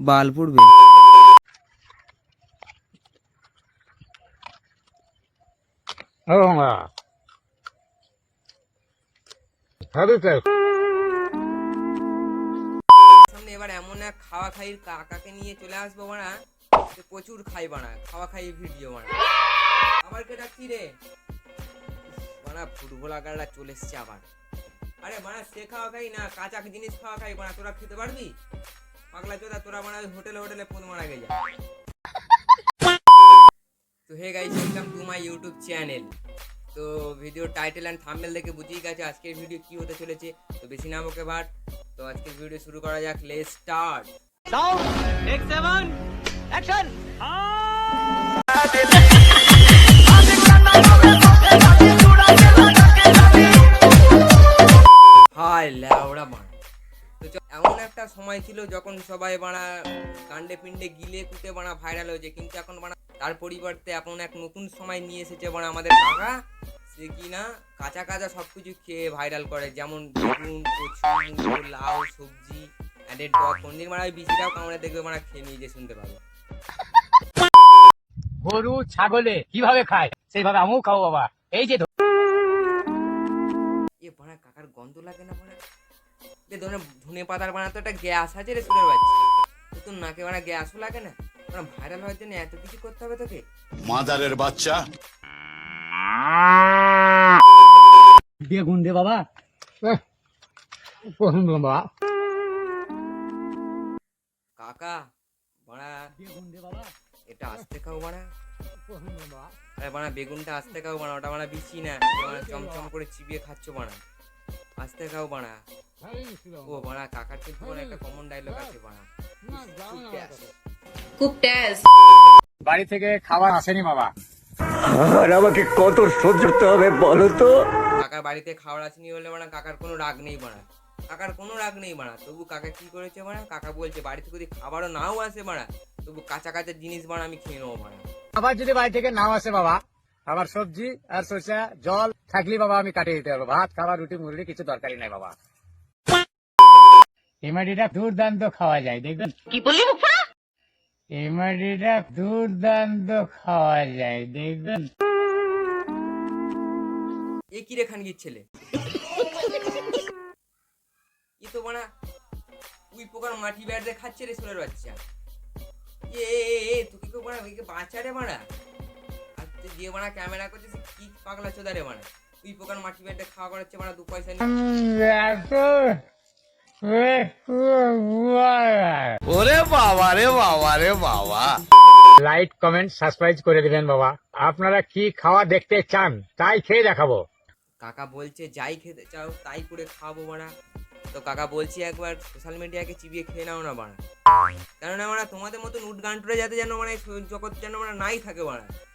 বাল পড়বে হবে তো সামনে এবার এমন এক খাওয়া খাইর কাকাকে নিয়ে চলে আসব বানা প্রচুর খাই বানা খাওয়া খাই ভিডিও বানা আবার কে ডাকছি রে? বানা ফুটবল আগাররা চলে এসছে আবার। আরে বানা সে খাওয়া খাই না কাঁচা জিনিস খাওয়া খাই বানা তোরা খেতে পারবি? পাগলা চোদা তোরা বানা হোটেলে হোটেলে পোদ মারা গে যা তো hey guys welcome to my YouTube channel তো ভিডিও টাইটেল অ্যান্ড থাম্বনেল দেখে বুঝেই গেছে আজকের ভিডিও কি হতে চলেছে। তো বেশি নাম ওকে ভাট তো আজকের ভিডিও শুরু করা যাক লে স্টার্ট হাই সময় ছিল যখন সবাই বাড়া কাণ্ডে পিণ্ডে গিলে কুটে বাড়া ভাইরাল হয়েছে। কিন্তু এখন বাড়া তার পরিবর্তে এখন এক নতুন সময় নিয়ে এসেছে বাড়া আমাদের কাকা। সে কি না কাঁচা কাঁচা সব কিছু খেয়ে ভাইরাল করে। যেমন বেগুন কচু লাউ সবজি অ্যাডেড ডগ কোনদিন মারা বিচিটাও কামড়ে দেখবে মারা খেয়ে নিয়ে যে শুনতে পাবো। গরু ছাগলে কীভাবে খায়? সেইভাবে আমিও খাব বাবা। এই যে এ বাড়া কাকার গন্ধ লাগে না বাড়া। এ ধরনের ধনে পাতার বানা তো একটা গ্যাস আছে রে সুরের বাচ্চা তো তোর নাকে বাড়া গ্যাসও লাগে না? বাড়া ভাইরাল হওয়ার জন্য এত কিছু করতে হবে তোকে? মাদারের বাচ্চা। বেগুন দে বাবা। পছন্দ বাবা কাকা বাড়া। বেগুন দে বাবা। এটা আস্তে খাও বাড়া। আরে বাড়া বেগুনটা আস্তে খাও বাড়া ওটা বাড়া বিচি না। চমচম করে চিবিয়ে খাচ্ছ বাড়া। আস্তে খাও বাড়া। ও বাড়া কাকার কিন্তু একটা কমন ডায়লগ আছে বাড়া। খুব ট্যাস বাড়ি থেকে খাবার আসেনি বাবা। আর আমাকে কত সহ্য করতে হবে বলো তো? কাকার বাড়িতে খাবার আসেনি বলে বাড়া কাকার কোনো রাগ নেই বাড়া। কাকার কোনো রাগ নেই বাড়া। তবু কাকা কি করেছে বাড়া কাকা বলছে বাড়ি থেকে যদি খাবারও নাও আসে বাড়া তবু কাঁচা কাঁচা জিনিস বাড়া আমি খেয়ে নেব বাড়া। আবার যদি বাড়ি থেকে নাও আসে বাবা আবার সবজি আর শসা জল থাকলে বাবা আমি কাটিয়ে দিতে পারব। ভাত খাবার রুটি মুরগি কিছু দরকারই নাই বাবা। এমাডিটা দুর্দান্ত খাওয়া যায় দেখবেন? কি বললি মুখা দুর্দান্ত খাওয়া যায় দেখবেন? এ কি রে খানগির ছেলে? ই তো বাড়া উই পোকার মাটি ব্যাট দিয়ে খাচ্ছে রে সোনার বাচ্চা। এ এ, এ, এ তুই কি বাড়া ওইকে বাঁচা রে বাড়া তুই দিয়ে বাড়া ক্যামেরা করছিস কি পাগলা চোদা রে বাড়া উই পোকার মাটি ব্যাট দিয়ে খাওয়া করাচ্ছে বাড়া দু পয়সা নিয়ে। ওরে বাবা রে বাবা রে বাবা। লাইক কমেন্ট সাবস্ক্রাইব করে দিবেন বাবা। আপনারা কি খাওয়া দেখতে চান তাই খেয়ে দেখাবো। কাকা বলছে যাই খেতে চাও তাই করে খাব বাড়া তো কাকা বলছি একবার সোশ্যাল মিডিয়াকে চিবিয়ে খেয়ে নাও না বাড়া কেননা বাড়া তোমাদের মতো নুট গান্টুরা যাতে যেন মানে জগৎ যেন মানে নাই থাকে বাড়া এই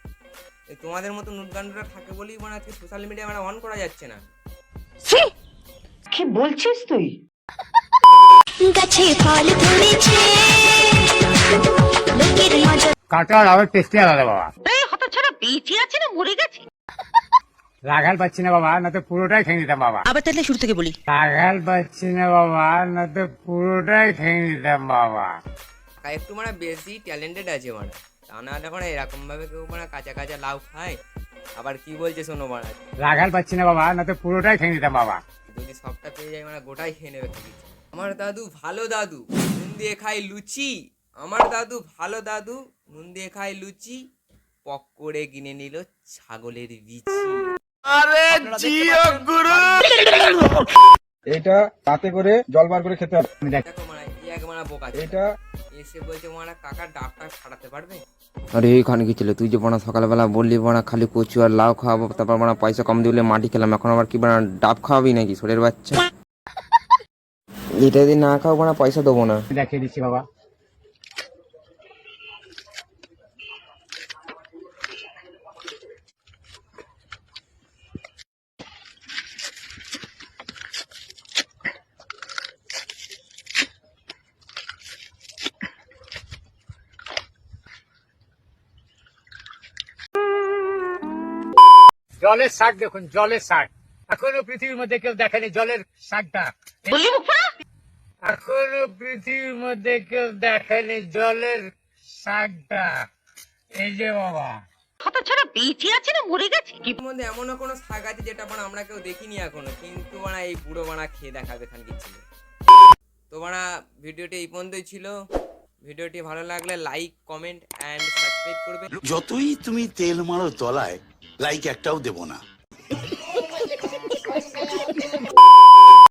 তোমাদের মতো নুট গান্টুরা থাকে বলেই মানে আজকে সোশ্যাল মিডিয়া মানে অন করা যাচ্ছে না। কি বলছিস তুই? গাছে ফল ধরেছে কাঁটার আবার টেস্টি আলাদা বাবা। এই বেঁচে আছে না মরে গেছে? রাখাল পাচ্ছি না বাবা না তো পুরোটাই খেয়ে নিতাম বাবা। আবার তাহলে শুরু থেকে বলি। রাখাল পাচ্ছি না বাবা না তো পুরোটাই খেয়ে নিতাম বাবা। একটু মানে বেশি ট্যালেন্টেড আছে মানে। তা না হলে মানে এরকম ভাবে কেউ মানে কাঁচা কাঁচা লাউ খায়। আবার কি বলছে শোনো মানে রাখাল পাচ্ছি না বাবা না তো পুরোটাই খেয়ে নিতাম বাবা। যদি সবটা পেয়ে যায় মানে গোটাই খেয়ে নেবে আমার দাদু ভালো দাদু নুন দিয়ে খায় লুচি। আমার দাদু ভালো দাদু নুন দিয়ে খায় লুচি। পক করে কিনে নিল ছাগলের বিচি। আরে জিও গুরু! এটা তাতে করে জল বার করে খেতে হবে। দেখো এক মানে বোকা এটা এসে বলছে মানে কাকা ডাবটা ছাড়াতে পারবে? আরে এইখানে কি ছিল? তুই যে বড় সকালবেলা বললি বড় খালি কচু আর লাউ খাওয়াবো তারপর বড় পয়সা কম দিলে মাটি খেলাম এখন আবার কি বড় ডাব খাওয়াবি নাকি? শরীর বাচ্চা। এটা যদি না খাও বড় পয়সা দেবো না। দেখিয়ে দিচ্ছি বাবা। জলের শাক দেখুন জলের শাক। এখনও পৃথিবীর মধ্যে কেউ দেখেনি জলের শাকটা। এখনও পৃথিবীর মধ্যে কেউ দেখেনি জলের শাকটা। এই যে বাবা। কত বেঁচে আছে না মরে গেছে? কি মধ্যে এমনও কোনো শাক আছে যেটা আমরা কেউ দেখিনি এখনও কিন্তু এই বুড়ো বানা খেয়ে দেখাবে খানকে ছিল তো বানা ভিডিওটি এই পর্যন্তই ছিল। ভিডিওটি ভালো লাগলে লাইক কমেন্ট অ্যান্ড সাবস্ক্রাইব করবে। যতই তুমি তেল মারো তলায় লাইক একটাও দেব না।